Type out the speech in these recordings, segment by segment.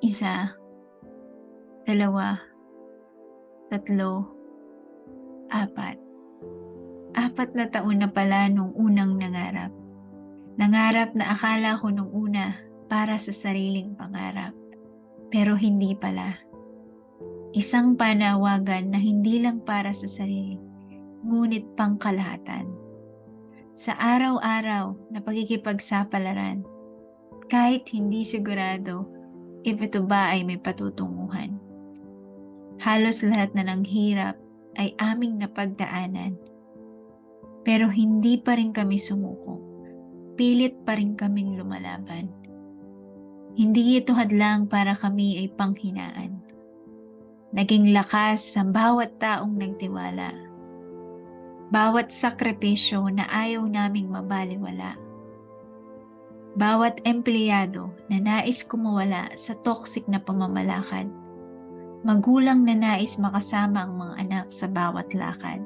Isa, dalawa, tatlo, apat. Apat na taon na pala nung unang nangarap. Nangarap na akala ko nung una para sa sariling pangarap. Pero hindi pala. Isang panawagan na hindi lang para sa sarili, ngunit pangkalahatan. Sa araw-araw na pagkikipagsapalaran, kahit hindi sigurado if ito ba ay may patutunguhan. Halos lahat na ng hirap ay aming napagdaanan. Pero hindi pa rin kami sumuko. Pilit pa rin kaming lumalaban. Hindi ito hadlang para kami ay panghinaan. Naging lakas sa bawat taong nagtiwala. Bawat sakripisyo na ayaw naming mabaliwala. Bawat empleyado na nais kumawala sa toxic na pamamalakad. Magulang na nais makasama ang mga anak sa bawat lakad.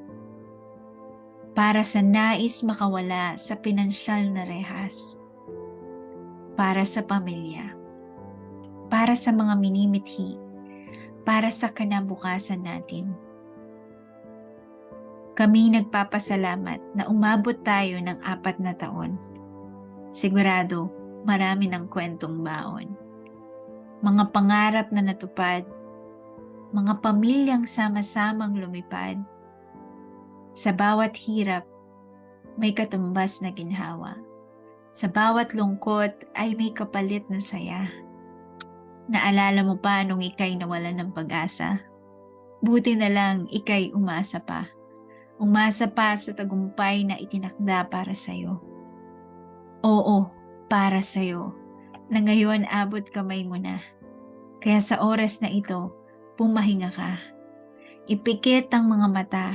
Para sa nais makawala sa pinansyal na rehas. Para sa pamilya. Para sa mga minimithi. Para sa kanabukasan natin. Kami nagpapasalamat na umabot tayo ng apat na taon. Sigurado, marami ng kwentong baon. Mga pangarap na natupad, mga pamilyang sama-samang lumipad. Sa bawat hirap, may katumbas na ginhawa. Sa bawat lungkot ay may kapalit na saya. Naalala mo pa nung ikay nawalan ng pag-asa? Buti na lang ikay umasa pa. Umasa pa sa tagumpay na itinakda para sa'yo. Oo, para sa'yo. Na ngayon abot kamay mo na. Kaya sa oras na ito, pumahinga ka. Ipikit ang mga mata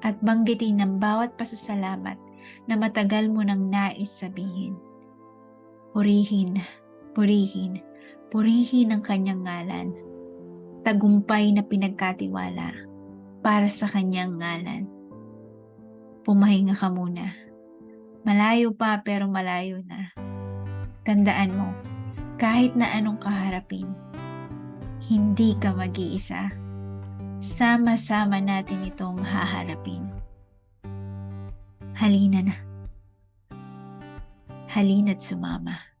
at banggitin ng bawat pasasalamat na matagal mo nang nais sabihin. Purihin, purihin, purihin ang kanyang ngalan. Tagumpay na pinagkatiwala para sa kanyang ngalan. Pumahinga ka muna. Malayo pa pero malayo na. Tandaan mo, kahit na anong kaharapin, hindi ka mag-iisa. Sama-sama natin itong haharapin. Halina na. Halina't sumama.